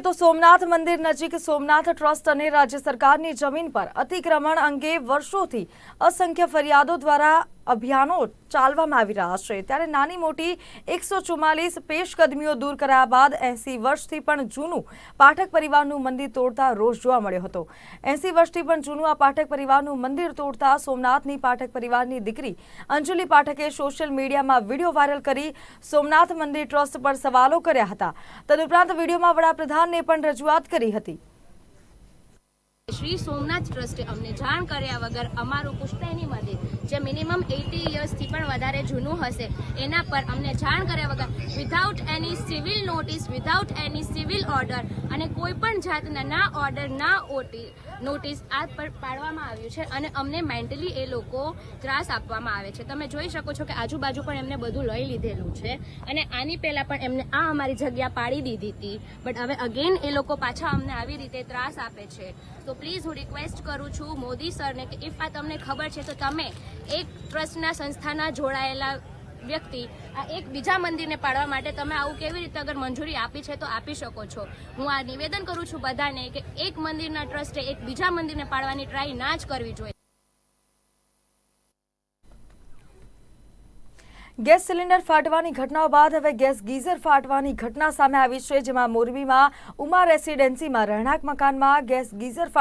તો સોમનાથ મંદિર નજીક સોમનાથ ટ્રસ્ટ અને રાજ્ય સરકારની જમીન પર અતિક્રમણ અંગે વર્ષોથી અસંખ્ય ફરિયાદો દ્વારા અભિયાનો ચાલવામાં આવી રહ્યા છે. ત્યારે નાની મોટી એકસો ચુમ્માલીસ પેશકદમીઓ દૂર કર્યા બાદ એસી વર્ષથી પણ જૂનું પાઠક પરિવારનું મંદિર તોડતા રોષ જોવા મળ્યો હતો. એસી વર્ષથી પણ જૂનું આ પાઠક પરિવારનું મંદિર તોડતા સોમનાથની પાઠક પરિવારની દીકરી અંજલિ પાઠકે સોશિયલ મીડિયામાં વીડિયો વાયરલ કરી સોમનાથ મંદિર ટ્રસ્ટ પર સવાલો કર્યા હતા. તદુપરાંત વિડીયોમાં વડાપ્રધાનને પણ રજૂઆત કરી હતી. શ્રી સોમનાથ ટ્રસ્ટે અમને જાણ કર્યા વગર અમારું પુષ્પેની મંદિર જે મિનિમમ એટી ઇયર્સથી પણ વધારે જૂનું હશે, એના પર અમને જાણ કર્યા વગર without any civil notice without any civil order અને કોઈ પણ જાતના ના ઓર્ડર ના ઓટી નોટિસ આ પર પાડવામાં આવ્યું છે અને અમને મેન્ટલી એ લોકો ત્રાસ આપવામાં આવે છે. તમે જોઈ શકો છો કે આજુબાજુ પણ એમને બધું લઈ લીધેલું છે અને આની પહેલાં પણ એમને આ અમારી જગ્યા પાડી દીધી હતી. બટ હવે અગેન એ લોકો પાછા અમને આવી રીતે ત્રાસ આપે છે. તો પ્લીઝ હું રિક્વેસ્ટ કરું છું મોદી સરને કે ઇફ આ તમને ખબર છે તો તમે એક ટ્રસ્ટના સંસ્થાના જોડાયેલા વ્યક્તિ, આ એક બીજા મંદિરને પાડવા માટે તમે આવું કેવી રીતે અગર મંજૂરી આપી છે તો આપી શકો છો. હું આ નિવેદન કરું છું બધાને કે એક મંદિરના ટ્રસ્ટે એક બીજા મંદિરને પાડવાની ટ્રાય ના જ કરવી જોઈએ. ગેસ સિલિન્ડર ફાટવાની ઘટનાઓ બાદ હવે ગેસ ગીઝર ફાટવાની ઘટના સામે આવી છે, જેમાં મોરબીમાં ઉમા રેસિડેન્સીમાં રહેણાંક મકાનમાં ગેસ ગીઝર ફાટ